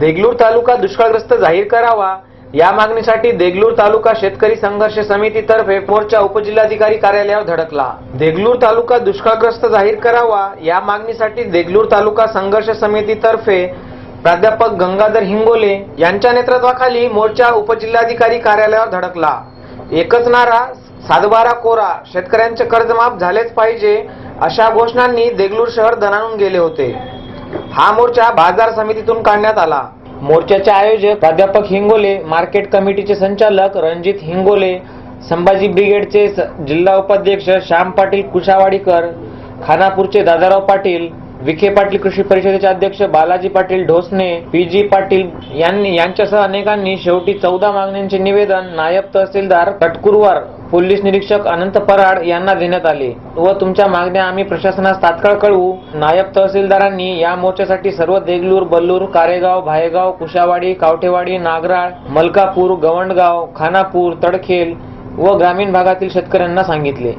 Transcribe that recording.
देगलूर तालुका दुष्काळग्रस्त जाहीर करावा. या मागणीसाठी देगलूर तालुका शेतकरी संघर्ष समितीतर्फे मोर्चा उपजिल्हाधिकारी कार्यालयावर धडकला. देगलूर तालुका दुष्काळग्रस्त जाहीर करावा. या मागणीसाठी देगलूर तालुका संघर्ष समितीतर्फे प्राध्यापक गंगाधर हिंगोले यांच्या नेतृत्वाखाली मोर्चा उपजिल्हाधिकारी कार्यालयावर धडकला. एकच नारा सातबारा कोरा शेतकऱ्यांचे कर्जमाफ झालेच पाहिजे अशा घोषणांनी देगलूर शहर दणाणून गेले होते. हा मोर्चा बाजार समितीतून काढण्यात आला. मोर्चाचे आयोजक प्राध्यापक हिंगोले मार्केट कमिटीचे संचालक रणजित हिंगोले संभाजी ब्रिगेडचे स- जिल्हा उपाध्यक्ष श्याम पाटील कुशावाडीकर खानापूरचे दादाराव पाटील विखे पाटील कृषी परिषदेचे अध्यक्ष बालाजी पाटील ढोसने पी जी पाटील यांनी यांच्यासह अनेकांनी शेवटी चौदा मागण्यांचे निवेदन नायब तहसीलदार कटकुरवार पोलीस निरीक्षक अनंत पराड यांना देण्यात आले व तुमच्या मागण्या आम्ही प्रशासनास तात्काळ कळवू. नायब तहसीलदारांनी या मोर्चासाठी सर्व देगलूर बल्लूर कारेगाव भायगाव कुशावाडी कावठेवाडी नागराळ मलकापूर गवंडगाव खानापूर तडखेल व ग्रामीण भागातील शेतकऱ्यांना सांगितले.